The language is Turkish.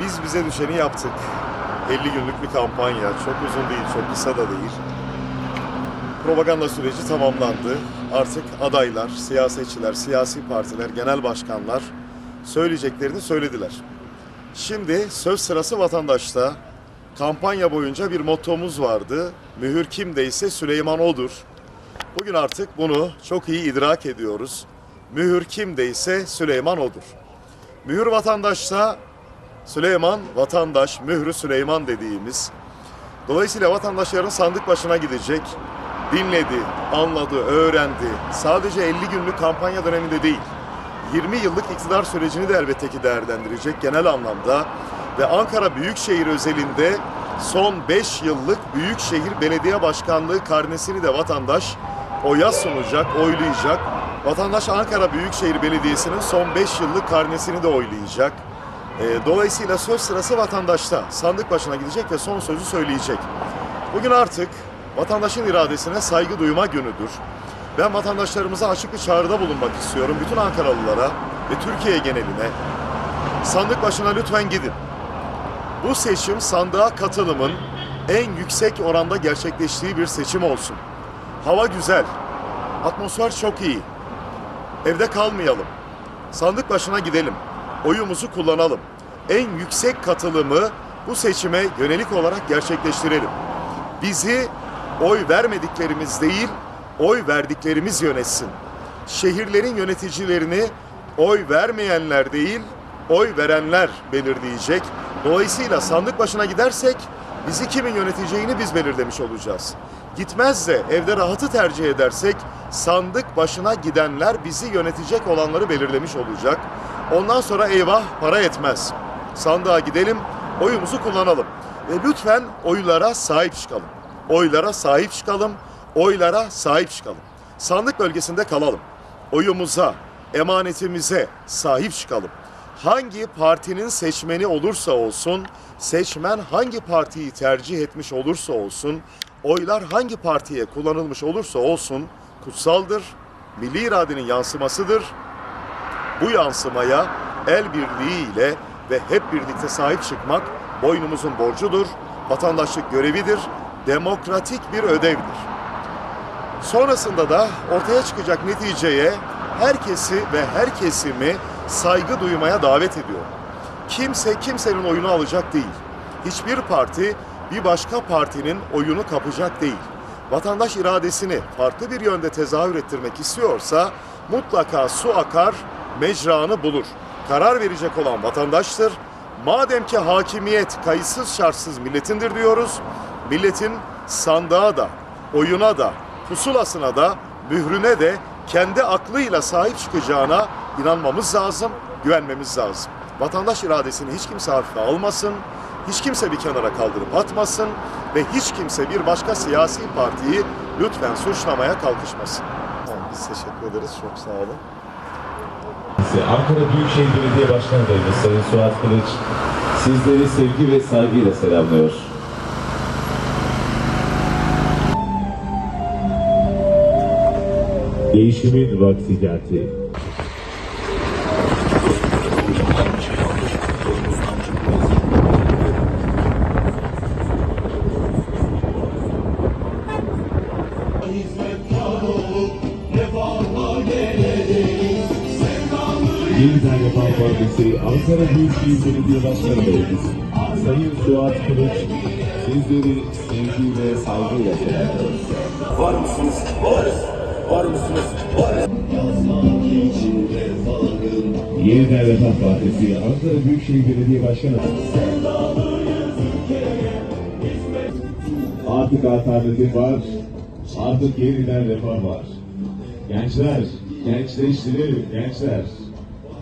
Biz bize düşeni yaptık. 50 günlük bir kampanya. Çok uzun değil, çok kısa da değil. Propaganda süreci tamamlandı. Artık adaylar, siyasetçiler, siyasi partiler, genel başkanlar söyleyeceklerini söylediler. Şimdi söz sırası vatandaşta. Kampanya boyunca bir mottomuz vardı. Mühür kimdeyse Süleyman odur. Bugün artık bunu çok iyi idrak ediyoruz. Mühür kimdeyse Süleyman odur. Mühür vatandaşta Süleyman vatandaş, mührü Süleyman dediğimiz. Dolayısıyla vatandaşların sandık başına gidecek. Dinledi, anladı, öğrendi. Sadece 50 günlük kampanya döneminde değil. 20 yıllık iktidar sürecini de elbette ki değerlendirecek genel anlamda. Ve Ankara Büyükşehir özelinde son 5 yıllık Büyükşehir Belediye Başkanlığı karnesini de vatandaş oya sunacak, oylayacak. Vatandaş Ankara Büyükşehir Belediyesi'nin son 5 yıllık karnesini de oylayacak. E, Dolayısıyla söz sırası vatandaşta. Sandık başına gidecek ve son sözü söyleyecek. Bugün artık vatandaşın iradesine saygı duyma günüdür. Ben vatandaşlarımıza açık bir çağrıda bulunmak istiyorum. Bütün Ankaralılara ve Türkiye geneline. Sandık başına lütfen gidin. Bu seçim sandığa katılımın en yüksek oranda gerçekleştiği bir seçim olsun. Hava güzel. Atmosfer çok iyi. Evde kalmayalım. Sandık başına gidelim. Oyumuzu kullanalım. En yüksek katılımı bu seçime yönelik olarak gerçekleştirelim. Bizi oy vermediklerimiz değil, oy verdiklerimiz yönetsin. Şehirlerin yöneticilerini oy vermeyenler değil, oy verenler belirleyecek. Dolayısıyla sandık başına gidersek bizi kimin yöneteceğini biz belirlemiş olacağız. Gitmez de evde rahatı tercih edersek sandık başına gidenler bizi yönetecek olanları belirlemiş olacak. Ondan sonra eyvah para yetmez. Sandığa gidelim, oyumuzu kullanalım. Ve lütfen oylara sahip çıkalım. Oylara sahip çıkalım, oylara sahip çıkalım. Sandık bölgesinde kalalım. Oyumuza, emanetimize sahip çıkalım. Hangi partinin seçmeni olursa olsun, seçmen hangi partiyi tercih etmiş olursa olsun, oylar hangi partiye kullanılmış olursa olsun kutsaldır, milli iradenin yansımasıdır. Bu yansımaya el birliğiyle ve hep birlikte sahip çıkmak boynumuzun borcudur, vatandaşlık görevidir, demokratik bir ödevdir. Sonrasında da ortaya çıkacak neticeye herkesi ve her kesimi saygı duymaya davet ediyor. Kimse kimsenin oyunu alacak değil. Hiçbir parti bir başka partinin oyunu kapacak değil. Vatandaş iradesini farklı bir yönde tezahür ettirmek istiyorsa mutlaka su akar, mecranı bulur. Karar verecek olan vatandaştır. Madem ki hakimiyet kayıtsız şartsız milletindir diyoruz, milletin sandığa da, oyuna da, pusulasına da, mührüne de kendi aklıyla sahip çıkacağına inanmamız lazım, güvenmemiz lazım. Vatandaş iradesini hiç kimse hafife almasın, hiç kimse bir kenara kaldırıp atmasın ve hiç kimse bir başka siyasi partiyi lütfen suçlamaya kalkışmasın. Tamam, biz teşekkür ederiz, çok sağ olun. Ankara Büyükşehir Belediye Başkanı Adayımız Sayın Suat Kılıç sizleri sevgi ve saygıyla selamlıyor. Değişimin vakti geldi. Yeniden Refah Partisi Ankara Büyükşehir Belediye Başkanı Adayımız Sayın Suat Kılıç sizleri sevgi ve saygıyla selamlıyor. Var mısınız? Varız. Var mısınız? Varız. Yeniden Refah Partisi Ankara Büyükşehir Belediye Başkanı Artık alternatif var. Artık yeniden refah var. Gençler, gençleştirelim gençler.